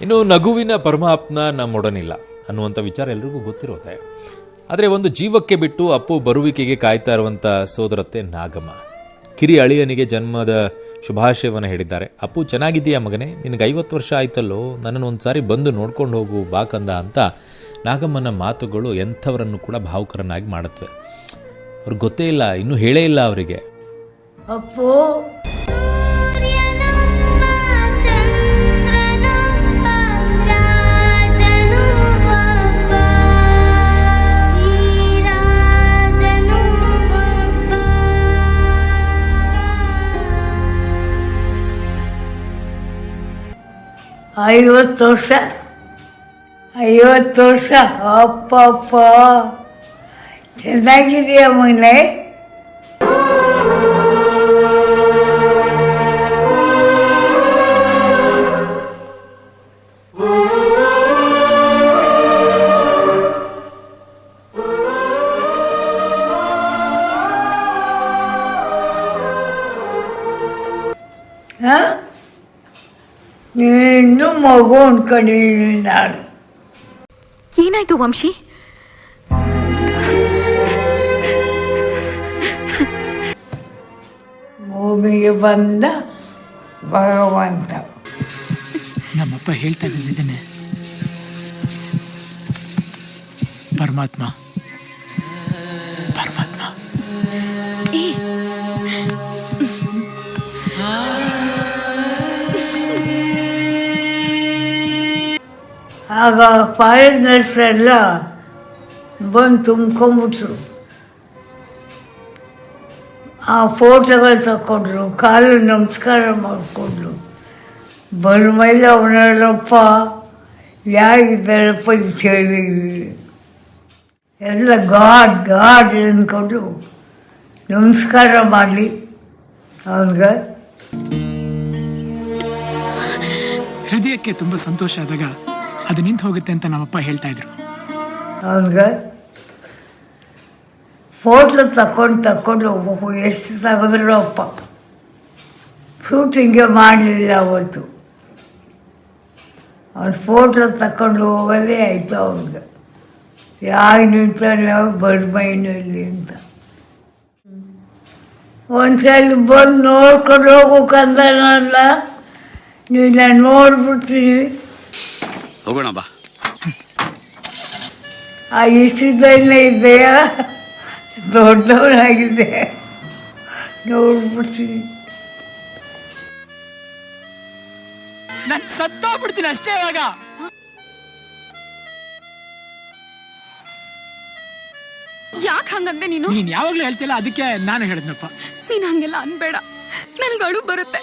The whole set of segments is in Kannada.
ಇನ್ನು ನಗುವಿನ ಪರಮಾತ್ಮ ನಮ್ಮೊಡನಿಲ್ಲ ಅನ್ನುವಂಥ ವಿಚಾರ ಎಲ್ರಿಗೂ ಗೊತ್ತಿರೋದೆ. ಆದರೆ ಒಂದು ಜೀವಕ್ಕೆ ಬಿಟ್ಟು ಅಪ್ಪು ಬರುವಿಕೆಗೆ ಕಾಯ್ತಾ ಇರುವಂಥ ಸೋದರತ್ತೆ ನಾಗಮ್ಮ. ಕಿರಿ ಅಳಿಯನಿಗೆ ಜನ್ಮದ ಶುಭಾಶಯವನ್ನು ಹೇಳಿದ್ದಾರೆ. ಅಪ್ಪು, ಚೆನ್ನಾಗಿದ್ದೀಯಾ ಮಗನೇ? ನಿನಗೆ ಐವತ್ತು ವರ್ಷ ಆಯ್ತಲ್ಲೋ? ನನ್ನನ್ನು ಒಂದು ಸಾರಿ ಬಂದು ನೋಡ್ಕೊಂಡು ಹೋಗು ಬಾಕಂದ ಅಂತ ನಾಗಮ್ಮನ ಮಾತುಗಳು ಎಂಥವರನ್ನು ಕೂಡ ಭಾವುಕರನ್ನಾಗಿ ಮಾಡುತ್ತವೆ. ಅವ್ರಿಗೆ ಗೊತ್ತೇ ಇಲ್ಲ, ಇನ್ನೂ ಹೇಳೇ ಇಲ್ಲ ಅವರಿಗೆ. ಅಪ್ಪು ಐವತ್ತು ವರ್ಷ ಐವತ್ತು ವರ್ಷ ಅಪ್ಪ ಅಪ್ಪ ಚೆನ್ನಾಗಿದೆಯಾ ಮಗನೇ ಹಾಂ ನೀನು ಮಗು ಅನ್ಕೊಂಡಿದ್ದೀನಿ ನಾನು. ಏನಾಯ್ತು ವಂಶಿ? ಭೂಮಿಗೆ ಬಂದ ಭಗವಂತ. ನಮ್ಮಪ್ಪ ಹೇಳ್ತಾ ಇದ್ದಿದ್ದೇನೆ ಪರಮಾತ್ಮ. ಪರಮಾತ್ಮ. ಆಗ ಎಲ್ಲ ಬಂದು ತುಂಬ್ಕೊಂಬಿಟ್ರು ಆ ಫೋಟೋಗಳು ತಗೊಂಡ್ರು ಕಾಲು ನಮಸ್ಕಾರ ಮಾಡಿಕೊಂಡ್ರು. ಬಂದ ಮೇಲೆ ಅವನಲ್ಲಪ್ಪ ಯಾರಿದ್ದಾರಪ್ಪ ಇದು ಹೇಳಿ ಎಲ್ಲ ಗಾಡ್ ಗಾಡ್ ಅಂದ್ಕೊಂಡು ನಮಸ್ಕಾರ ಮಾಡಲಿ. ಅವನಿಗೆ ಹೃದಯಕ್ಕೆ ತುಂಬ ಸಂತೋಷ ಆದಾಗ ಅದು ನಿಂತು ಹೋಗುತ್ತೆ ಅಂತ ನಮ್ಮಪ್ಪ ಹೇಳ್ತಾ ಇದ್ರು. ಅವನಿಗೆ ಫೋಟ್ಲು ತಕೊಂಡು ತಕೊಂಡು ಹೋಗ್ಬೇಕು. ಎಷ್ಟು ತೆಗೆದ್ರು ಅಪ್ಪ. ಶೂಟಿಂಗೇ ಮಾಡಲಿಲ್ಲ ಅವತ್ತು. ಅವ್ನು ಫೋಟ್ಲು ತಕೊಂಡು ಹೋಗೋದೇ ಆಯಿತು ಅವ್ನಿಗೆ. ಯಾರು ನಿಂತಾನೆ ಬಡ್ಮೈನಲ್ಲಿ ಅಂತ. ಒಂದ್ಸಲ ಬಂದು ನೋಡ್ಕೊಂಡು ಹೋಗ್ಬೇಕಂದನಲ್ಲ ನೀನು ನೋಡ್ಬಿಡ್ತೀನಿ. ಹೋಗೋಣ ಬಾ. ಆ ಇಷ್ಟದಲ್ಲೇ ಇದೆಯಾ? ದೊಡ್ಡವನಾಗಿದೆ. ನೋಡ್ಬಿಡ್ತೀನಿ. ನಾನು ಸತ್ತೋಗ್ಬಿಡ್ತೀನಿ ಅಷ್ಟೇ ಇವಾಗ. ಯಾಕೆ ಹಂಗಂದೆ ನೀನು? ನೀನ್ ಯಾವಾಗ್ಲೂ ಹೇಳ್ತಿಲ್ಲ ಅದಕ್ಕೆ ನಾನು ಹೇಳಿದ್ನಪ್ಪ. ನೀನ್ ಹಂಗೆಲ್ಲ ಅನ್ಬೇಡ. ನನ್ಗೆ ಅಳು ಬರುತ್ತೆ.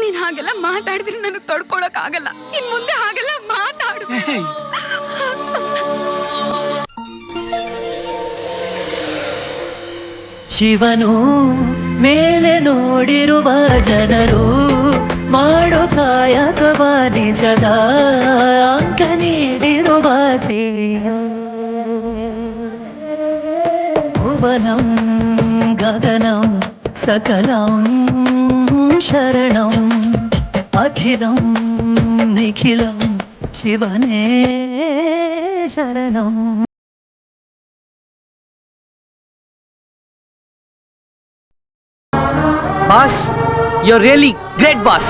ನೀನ್ ಹಾಗೆಲ್ಲ ಮಾತಾಡಿದ್ರೆ ನನಗೆ ತಡ್ಕೊಳಕ್ ಆಗಲ್ಲ. ಇನ್ ಮುಂದೆ ಹಾಗೆಲ್ಲ ಶಿವನು ಮೇಲೆ ನೋಡಿರುವ ಜನರು ಮಾಡೋ ಕಾಯಕವ ನಿಜದ ಅಂಕ ನೀಡಿರುವ ದೇವ. ಭುವನಂ ಗಗನಂ ಸಕಲಂ ಶರಣಂ ಅಖಿಲಂ ನಿಖಿಲಂ శివనే శరణం. Boss your really great boss